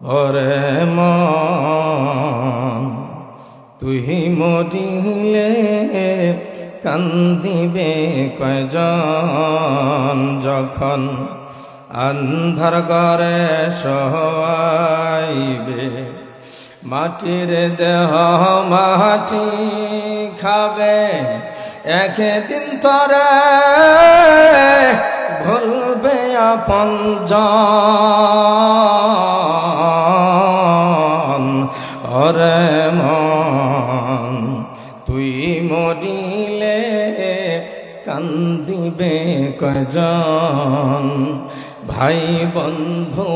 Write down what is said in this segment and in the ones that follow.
ওরে মন, তুই মরিলে কান্দিবে কয়জন? যখন আন্ধার ঘরে সহাইবে মাটির দেহ মাটি খাবে, একদিন তরে ভুলবে আপন জন তুই মরিলে কান্দিবে কজন ভাই বন্ধু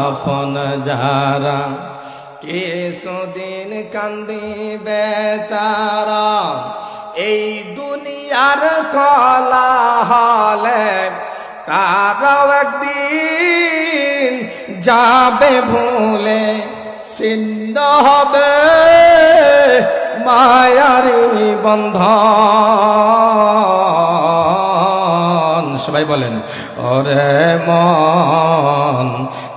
আপন যারা কে সুদিন কান্দিবে তারা। এই দুনিয়ার কলা হলে তারাও একদিন যাবে ভুলে, ছিন্ন হবে। মায়ারি বন্ধন। সবাই বলেন, ওরে মন,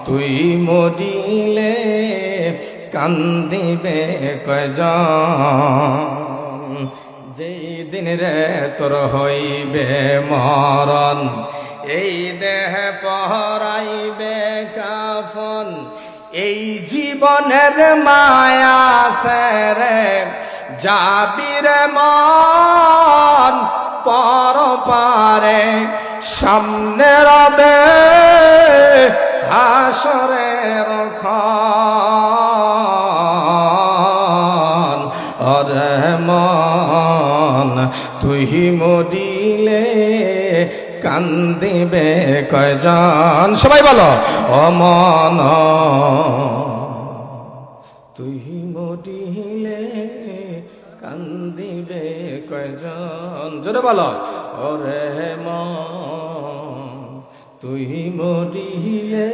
তুই মরিলে কান্দিবে কয়জন? যেই দিন রে তোর হইবে মরণ, এই দেহ পহরাইবে কাফন, এই জীবনের মায়া সেরে যাবির মন পর পারে, সামনে রবে হাসরের খান অরে মন, তুই মরিলে কান্দিবে কয়জন? সবাই বলো অমন তুই মরিলে কান্দিবে কয়জন? জোরে বলো। ওরে ম তুই মরিলে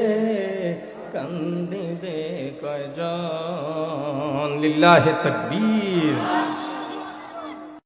কান্দিবে কয়জন? লিল্লাহে তকবীর।